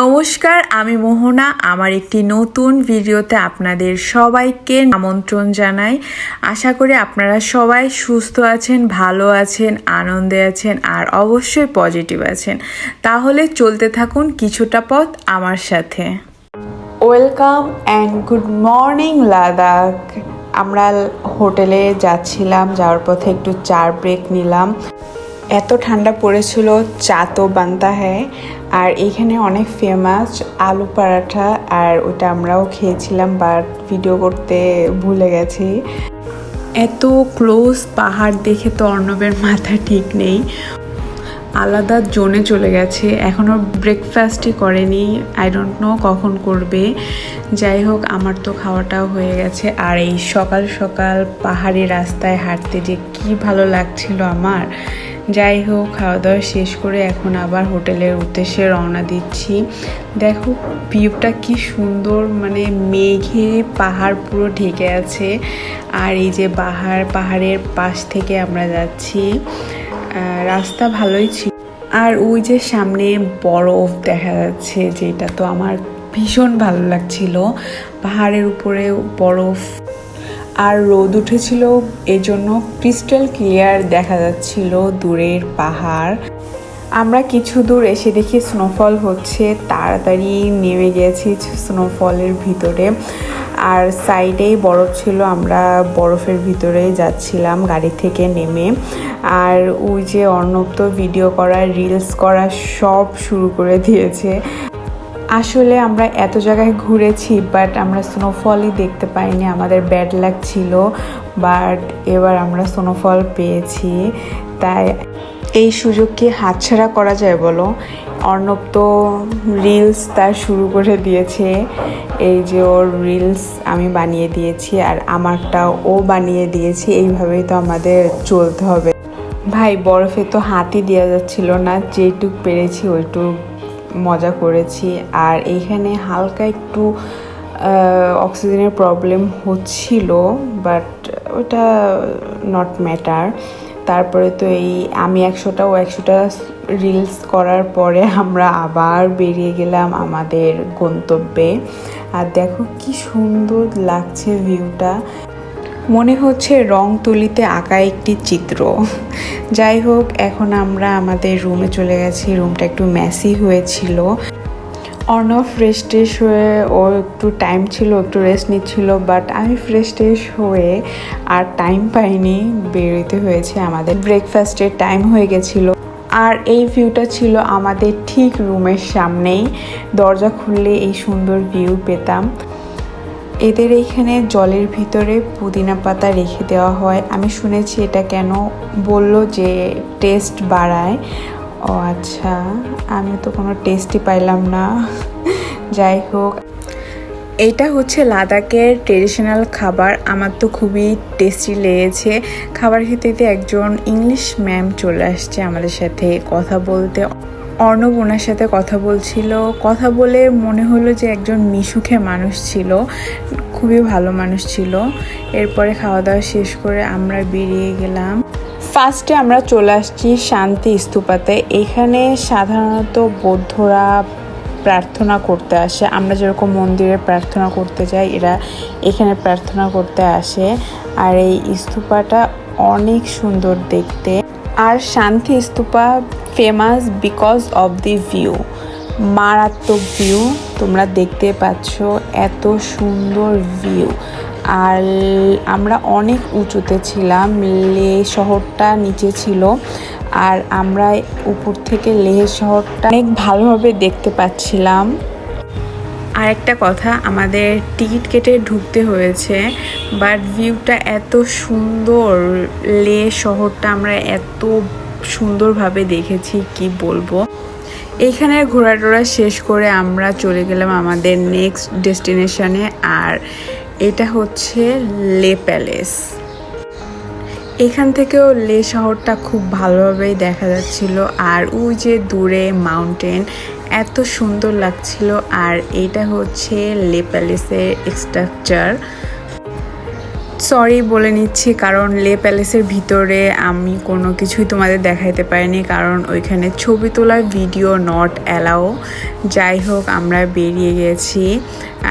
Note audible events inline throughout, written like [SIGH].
নমস্কার, আমি মোহনা। আমার একটি নতুন ভিডিওতে আপনাদের সবাইকে আমন্ত্রণ জানাই। আশা করি আপনারা সবাই সুস্থ আছেন, ভালো আছেন, আনন্দে আছেন, আর অবশ্যই পজিটিভ আছেন। তাহলে চলতে থাকুন কিছুটা পথ আমার সাথে। Welcome and good morning, Ladakh. আমরা হোটেলে যাচ্ছিলাম, যাওয়ার পথে একটু চার ব্রেক নিলাম। এত ঠান্ডা পড়েছিল চা তো বানতা হ্যায়, আর এখানে অনেক ফেমাস আলু পরাঠা, আর ওটা আমরাও খেয়েছিলাম বাট ভিডিও করতে ভুলে গেছি। এত ক্লোজ পাহাড় দেখে তো অর্ণবের মাথা ঠিক নেই। আলাদা জোনে চলে গেছে এখনও ব্রেকফাস্টই করেনি আই ডোন্ট নো কখন করবে। যাই হোক, আমার তো খাওয়াটাও হয়ে গেছে, আর এই সকাল সকাল পাহাড়ি রাস্তায় হাঁটতে যে কি ভালো লাগছিল আমার। যাই হোক খাওয়া দাওয়া শেষ করে এখন আবার হোটেলের উদ্দেশ্যে রওনা দিচ্ছি। দেখো, ভিউটা কি সুন্দর মানে মেঘে পাহাড় পুরো ঢেকে আছে। আর এই যে পাহাড় পাহাড়ের পাশ থেকে আমরা যাচ্ছি। রাস্তা ভালোই ছিল। আর ওই যে সামনে বরফ দেখা যাচ্ছে, যেটা তো আমার ভীষণ ভালো লাগছিল। পাহাড়ের উপরে বরফ। আর রোদ উঠেছিল, এজন্য ক্রিস্টাল ক্লিয়ার দেখা যাচ্ছিল দূরের পাহাড়। আমরা কিছু দূর এসে দেখি স্নোফল হচ্ছে, তাড়াতাড়ি নেমে গেছি স্নোফলের ভিতরে। আর সাইডেই বরফ ছিল, আমরা বরফের ভিতরে যাচ্ছিলাম গাড়ি থেকে নেমে। আর ওই যে অর্ণব ভিডিও করা রিলস করা সব শুরু করে দিয়েছে। আসলে আমরা এত জায়গায় ঘুরেছি বাট আমরা স্নোফলই দেখতে পাইনি। আমাদের ব্যাড লাক ছিল বাট এবার আমরা স্নোফল পেয়েছি। তাই এই সুযোগ কি হাতছাড়া করা যায় বলো? অর্ণব তো রিলস তার শুরু করে দিয়েছে। এই যে ওর রিলস আমি বানিয়ে দিয়েছি আর আমারটা ও বানিয়ে দিয়েছে, এইভাবেই তো আমাদের চলতে হবে। ভাই, বরফে তো হাতই দেওয়া যাচ্ছিল না, যেটুক পেরেছি ওইটুক মজা করেছি। আর এইখানে হালকা একটু অক্সিজেনের প্রবলেম হচ্ছিল, বাট ওটা নট ম্যাটার তারপরে তো এই আমি একশোটা, ও একশোটা রিলস করার পরে আমরা আবার বেরিয়ে গেলাম আমাদের গন্তব্যে। আর দেখো কি সুন্দর লাগছে ভিউটা মনে হচ্ছে রং তুলিতে আঁকা একটি চিত্র। যাই হোক, এখন আমরা আমাদের রুমে চলে গেছি। রুমটা একটু ম্যাসি হয়েছিল। অর্ণব ফ্রেশ ট্রেশ হয়ে, ও একটু টাইম ছিল, একটু রেস্ট নিচ্ছিল বাট আমি ফ্রেশ ট্রেশ হয়ে আর টাইম পাইনি, বেরোতে হয়েছে আমাদের। ব্রেকফাস্টের টাইম হয়ে গেছিল। আর এই ভিউটা ছিল আমাদের ঠিক রুমের সামনেই। দরজা খুললে এই সুন্দর ভিউ পেতাম। এদের এইখানে জলের ভিতরে পুদিনা পাতা রেখে দেওয়া হয়। আমি শুনেছি এটা কেন? বলল যে টেস্ট বাড়ায়। ও আচ্ছা আমি তো কোনো টেস্টই পাইলাম না। যাই হোক। এটা হচ্ছে লাদাখের ট্রেডিশনাল খাবার। আমার তো খুবই টেস্টি লেগেছে। খাবার খেতে একজন ইংলিশ ম্যাম চলে আসছে আমাদের সাথে কথা বলতে। অর্ণব ওনার সাথে কথা বলছিল। কথা বলে মনে হলো যে একজন মিশুখে মানুষ ছিল, খুবই ভালো মানুষ ছিল। এরপরে খাওয়া দাওয়া শেষ করে আমরা বেরিয়ে গেলাম। ফার্স্টে আমরা চলে আসছি শান্তি স্তূপাতে এখানে সাধারণত বৌদ্ধরা প্রার্থনা করতে আসে। আমরা যেরকম মন্দিরে প্রার্থনা করতে যাই, এরা এখানে প্রার্থনা করতে আসে। আর এই স্তূপাটা অনেক সুন্দর দেখতে। আর Shanti Stupa famous because of the view মারাত্মক ভিউ তোমরা দেখতে পাচ্ছ, এত সুন্দর ভিউ আর আমরা অনেক উঁচুতে ছিলাম, লে শহরটা নিচে ছিল, আর আমরা উপর থেকে লেহ শহরটা অনেক ভালোভাবে দেখতে পাচ্ছিলাম। আর একটা কথা, আমাদের টিকিট কেটে ঢুকতে হয়েছে বাট ভিউটা এত সুন্দর, লে শহরটা আমরা এত সুন্দরভাবে দেখেছি, কি বলব? এইখানে ঘোরা টোরা শেষ করে আমরা চলে গেলাম আমাদের নেক্সট ডেস্টিনেশনে আর এটা হচ্ছে লে প্যালেস। এখান থেকেও লে শহরটা খুব ভালোভাবেই দেখা যাচ্ছিল, আর ওই যে দূরে মাউন্টেন এত সুন্দর লাগছিল আর এটা হচ্ছে লে প্যালেসের স্ট্রাকচার। সরি বলে নিচ্ছি, কারণ লে প্যালেসের ভিতরে আমি কোনো কিছুই তোমাদের দেখাইতে পারিনি, কারণ ওইখানে ছবি তোলার ভিডিও নট অ্যালাও যাই হোক, আমরা বেরিয়ে গেছি,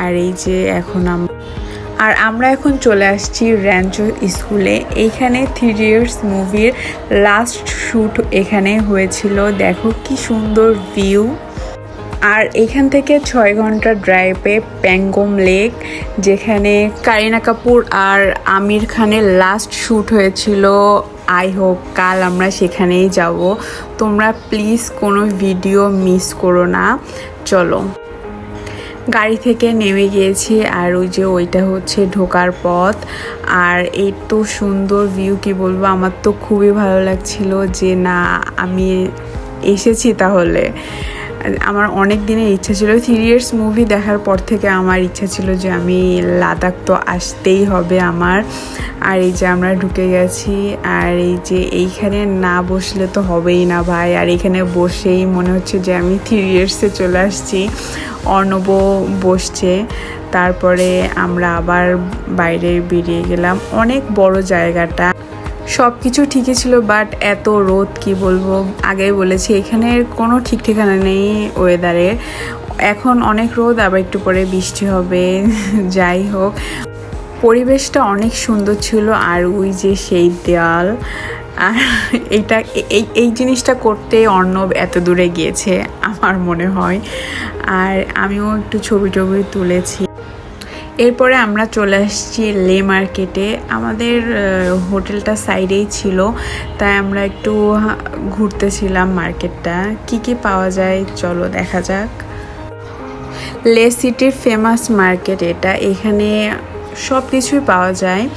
আর এই যে এখন আমরা আর আমরা এখন চলে আসছি র্যাঞ্চো স্কুলে এইখানে থ্রি ইয়ার্স মুভির লাস্ট শ্যুট এখানে হয়েছিল। দেখো কি সুন্দর ভিউ আর এখান থেকে ছয় ঘণ্টা ড্রাইভে প্যাঙ্গম লেক, যেখানে কারিনা কাপুর আর আমির খানের লাস্ট শ্যুট হয়েছিল। আই হোপ কাল আমরা সেখানেই যাব। তোমরা প্লিজ কোনো ভিডিও মিস করো না। চলো। গাড়ি থেকে নেমে গিয়েছি আর ওই যে ওইটা হচ্ছে ঢোকার পথ। আর এই তো সুন্দর ভিউ কি বলব? আমার তো খুবই ভালো লাগছিল যে না, আমি এসেছি তাহলে। আমার অনেক দিনের ইচ্ছা ছিল থ্রি ইয়ার্স মুভি দেখার পর থেকে আমার ইচ্ছা ছিল যে আমি লাদাখ তো আসতেই হবে আমার। আর এই যে আমরা ঢুকে গেছি, আর এই যে এইখানে না বসলে তো হবেই না ভাই। আর এখানে বসেই মনে হচ্ছে যে আমি থ্রি ইয়ার্সে চলে আসছি। অর্ণব বসছে, তারপরে আমরা আবার বাইরে বেরিয়ে গেলাম। অনেক বড় জায়গাটা। সব কিছু ঠিকই ছিল বাট এত রোদ, কি বলব? আগেই বলেছি, এখানের কোনো ঠিক ঠিকানা নেই ওয়েদারে এখন অনেক রোদ, আবার একটু পরে বৃষ্টি হবে, [LAUGHS] যাই হোক। পরিবেশটা অনেক সুন্দর ছিল, আর ওই যে সেই দেয়াল, আর [LAUGHS] এইটা এই এই জিনিসটা করতে অর্ণব এত দূরে গিয়েছে, আমার মনে হয়। আর আমিও একটু ছবি টবি তুলেছি। এরপরে আমরা চলে আসছি লে মার্কেটে। আমাদের হোটেলটা সাইডেই ছিল, তাই আমরা একটু ঘুরতেছিলাম মার্কেটটা। কি কি পাওয়া যায়? চলো দেখা যাক। লে সিটির ফেমাস মার্কেট এটা। এখানে সব কিছুই পাওয়া যায়।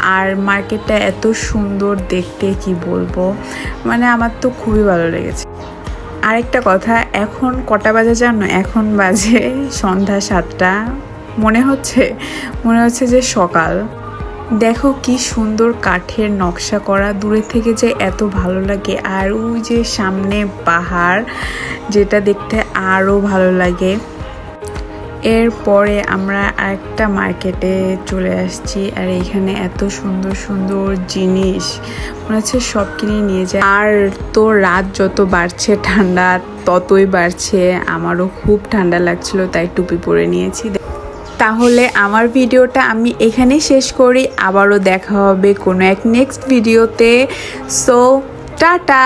আর মার্কেটটা এত সুন্দর দেখতে, কি বলব? মানে আমার তো খুবই ভালো লেগেছে। আরেকটা কথা, এখন কটা বাজে জানো? এখন বাজে সন্ধ্যা সাতটা। মনে হচ্ছে মনে হচ্ছে যে সকাল। দেখো কি সুন্দর কাঠের নকশা করা, দূরে থেকে যে এত ভালো লাগে। আর ওই যে সামনে পাহাড়, যেটা দেখতে আরও ভালো লাগে। এরপরে আমরা আরেকটা মার্কেটে চলে আসছি, আর এখানে এত সুন্দর সুন্দর জিনিস। মনে হচ্ছে সব কিনে নিয়ে যায়। আর তো রাত যত বাড়ছে, ঠান্ডা ততই বাড়ছে। আমারও খুব ঠান্ডা লাগছিল, তাই টুপি পরে নিয়েছি। তাহলে আমার ভিডিওটা আমি এখানেই শেষ করি। আবারও দেখা হবে কোনো এক নেক্সট ভিডিওতে সো টাটা!